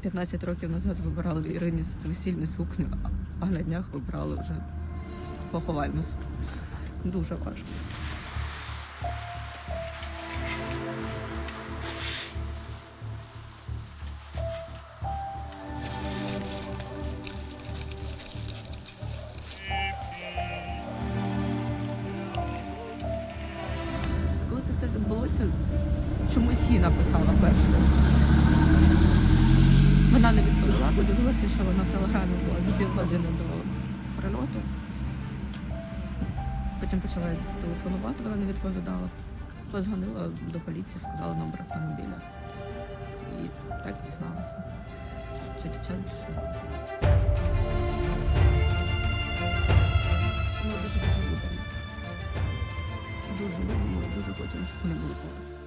15 років назад вибирали в Ірині весільну сукню, а на днях вибрали вже поховальну сукню. Дуже важко. Коли це все відбулося, чомусь їй написала першою. Вона не відповіла, подивилася, що вона в телеграмі була за півгодини до прильоту. Потім почала телефонувати, вона не відповідала. Позвонила до поліції, сказала номер автомобіля. І так дізналася, що дівчат немає. Ми дуже дуже любимо. Дуже любимо дуже хочемо, щоб вони були поруч.